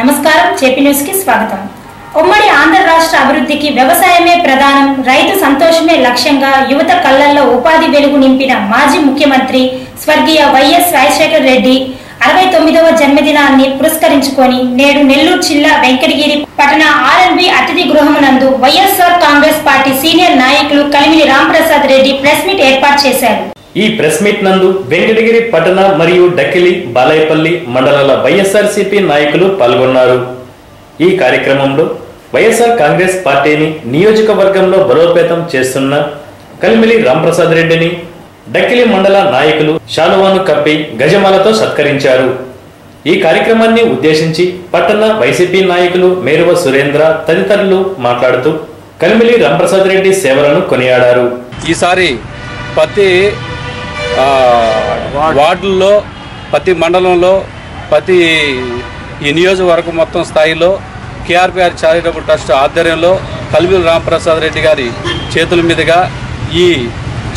నమస్కారం చేపీ న్యూస్కి స్వాగతం. ఉమ్మడి ఆంధ్ర రాష్ట్ర అభివృద్ధికి వ్యవసాయమే ప్రధానం రైతు సంతోషమే లక్ష్యంగా యువత కళ్ళల్లో ఉపాధి వెలుగు నింపిన మాజీ ముఖ్యమంత్రి స్వర్గీయ వైఎస్ రాజశేఖర రెడ్డి అరవై తొమ్మిదవ జన్మదినాన్ని పురస్కరించుకొని నేడు నెల్లూరు జిల్లా వెంకటగిరి పట్టణ ఆర్ఎన్బి అతిథి గృహమునందు వైఎస్ఆర్ కాంగ్రెస్ పార్టీ సీనియర్ నాయకులు కలిమిలి రాంప్రసాద్ రెడ్డి ప్రెస్ మీట్ ఏర్పాటు చేశారు. ఈ ప్రెస్ మీట్ నందు వెంకటగిరి పట్టణ మరియు డక్కిలి బాలాయపల్లి మండలాల వైఎస్ఆర్సీపీ నాయకులు పాల్గొన్నారు. ఈ కార్యక్రమంలో వైఎస్ఆర్ కాంగ్రెస్ పార్టీని నియోజకవర్గంలో బలోపేతం చేస్తున్న కలిమిలి రాంప్రసాద్ రెడ్డిని డక్కిలి మండల నాయకులు షాలువాను కప్పి గజమాలతో సత్కరించారు. ఈ కార్యక్రమాన్ని ఉద్దేశించి పట్టణ వైసీపీ నాయకులు మేరువ సురేంద్ర తదితరులు మాట్లాడుతూ కలిమిలి రాంప్రసాద్ రెడ్డి సేవలను కొనియాడారు. ఈసారి ప్రతి వార్డుల్లో ప్రతి మండలంలో ప్రతి ఈ నియోజకవర్గం మొత్తం స్థాయిలో కేఆర్పిఆర్ చారిటబుల్ ట్రస్ట్ ఆధ్వర్యంలో కలిమిల రామప్రసాద్ రెడ్డి గారి చేతుల మీదుగా ఈ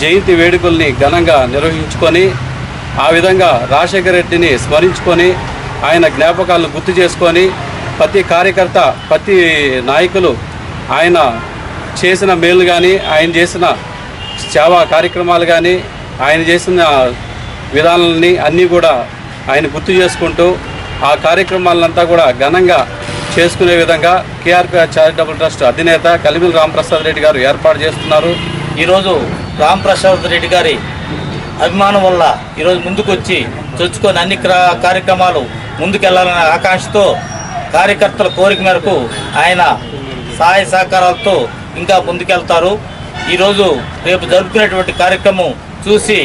జయంతి వేడుకల్ని ఘనంగా నిర్వహించుకొని ఆ విధంగా రాజశేఖర రెడ్డిని స్మరించుకొని ఆయన జ్ఞాపకాలను గుర్తు చేసుకొని ప్రతి కార్యకర్త ప్రతి నాయకులు ఆయన చేసిన మేలు కానీ ఆయన చేసిన సేవా కార్యక్రమాలు కానీ ఆయన చేసిన విధానాలని అన్నీ కూడా ఆయన గుర్తు చేసుకుంటూ ఆ కార్యక్రమాలంతా కూడా ఘనంగా చేసుకునే విధంగా కేఆర్పిఆర్ చారిటబుల్ ట్రస్ట్ అధినేత కలిమిల రామప్రసాద్ రెడ్డి గారు ఏర్పాటు చేస్తున్నారు. ఈరోజు రామప్రసాద్ రెడ్డి గారి అభిమానం వల్ల ఈరోజు ముందుకొచ్చి చొచ్చుకొని అన్ని క్రా- కార్యక్రమాలు ముందుకెళ్ళాలనే ఆకాంక్షతో కార్యకర్తల కోరిక మేరకు ఆయన సహాయ సహకారాలతో ఇంకా ముందుకెళ్తారు. ఈరోజు రేపు జరుపుకునేటువంటి కార్యక్రమం చూసి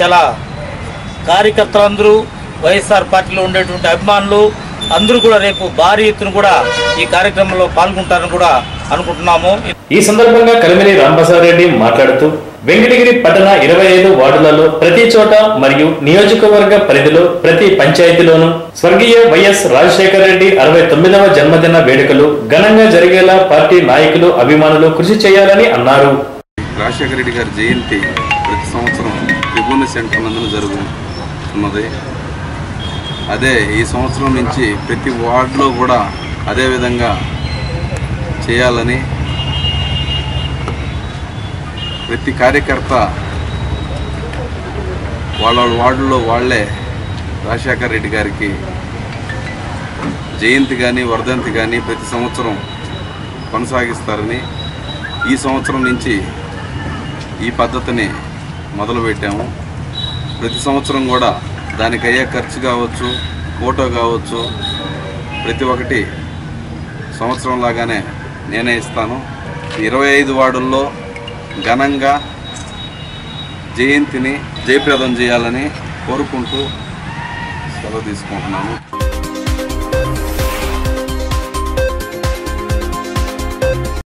చాలా కార్యకర్తలందరూ వైఎస్ఆర్ పార్టీలో ఉండేటువంటి అభిమానులు అందరూ కూడా రేపు భారీ ఎత్తున కూడా ఈ కార్యక్రమంలో పాల్గొంటారని కూడా అనుకుంటున్నాము. ఈ సందర్భంగా కలిమిలి రాంప్రసాద్ రెడ్డి మాట్లాడుతూ వెంకటగిరి పట్టణ ఇరవై ఐదు వార్డులలో ప్రతి చోట మరియు నియోజకవర్గ పరిధిలో ప్రతి పంచాయతీలోనూ స్వర్గీయ వైఎస్ రాజశేఖర రెడ్డి అరవై తొమ్మిదవ జన్మదిన వేడుకలు ఘనంగా జరిగేలా పార్టీ నాయకులు అభిమానులు కృషి చేయాలని అన్నారు. రాజశేఖర రెడ్డి గారి జయంతి ప్రతి సంవత్సరం త్రిభువన సెంటర్ నందున జరుగుతున్నది. అదే ఈ సంవత్సరం నుంచి ప్రతి వార్డులో కూడా అదే విధంగా చేయాలని ప్రతి కార్యకర్త వాళ్ళ వార్డులో వాళ్ళే రాజశేఖర రెడ్డి గారికి జయంతి కానీ వర్ధంతి కానీ ప్రతి సంవత్సరం కొనసాగిస్తారని ఈ సంవత్సరం నుంచి ఈ పద్ధతిని మొదలుపెట్టాము. ప్రతి సంవత్సరం కూడా దానికి అయ్యే ఖర్చు కావచ్చు ఫోటో కావచ్చు ప్రతి ఒక్కటి సంవత్సరం లాగానే నేనే ఇస్తాను. ఇరవై ఐదు వార్డుల్లో ఘనంగా జయంతిని జయప్రదం చేయాలని కోరుకుంటూ సెలవు తీసుకుంటున్నాను.